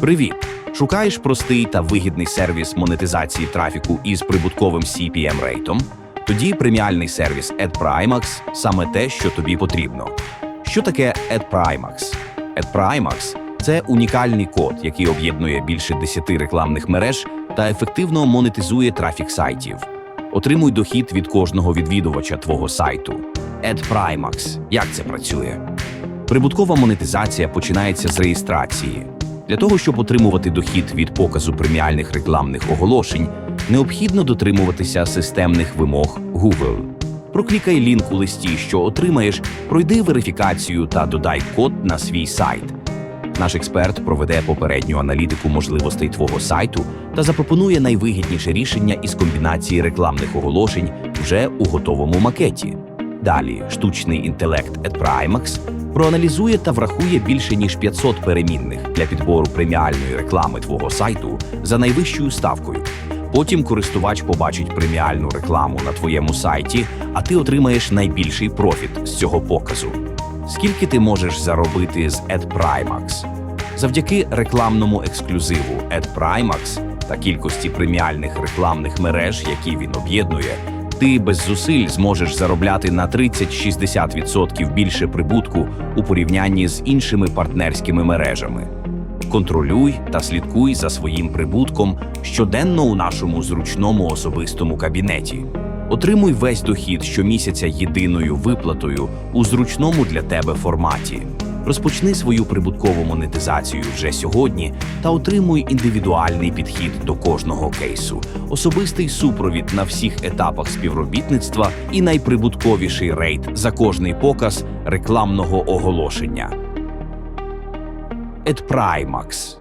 Привіт! Шукаєш простий та вигідний сервіс монетизації трафіку із прибутковим CPM рейтом? Тоді преміальний сервіс AdPrimax – саме те, що тобі потрібно. Що таке AdPrimax? AdPrimax – це унікальний код, який об'єднує більше 10 рекламних мереж та ефективно монетизує трафік сайтів. Отримуй дохід від кожного відвідувача твого сайту. AdPrimax. Як це працює? Прибуткова монетизація починається з реєстрації. Для того, щоб отримувати дохід від показу преміальних рекламних оголошень, необхідно дотримуватися системних вимог Google. Проклікай лінк у листі, що отримаєш, пройди верифікацію та додай код на свій сайт. Наш експерт проведе попередню аналітику можливостей твого сайту та запропонує найвигідніше рішення із комбінації рекламних оголошень вже у готовому макеті. Далі штучний інтелект AdPrimax проаналізує та врахує більше ніж 500 перемінних для підбору преміальної реклами твого сайту за найвищою ставкою. Потім користувач побачить преміальну рекламу на твоєму сайті, а ти отримаєш найбільший профіт з цього показу. Скільки ти можеш заробити з AdPrimax? Завдяки рекламному ексклюзиву AdPrimax та кількості преміальних рекламних мереж, які він об'єднує, ти без зусиль зможеш заробляти на 30-60% більше прибутку у порівнянні з іншими партнерськими мережами. Контролюй та слідкуй за своїм прибутком щоденно у нашому зручному особистому кабінеті. Отримуй весь дохід щомісяця єдиною виплатою у зручному для тебе форматі. Розпочни свою прибуткову монетизацію вже сьогодні та отримуй індивідуальний підхід до кожного кейсу, особистий супровід на всіх етапах співробітництва і найприбутковіший рейд за кожний показ рекламного оголошення. AdPrimax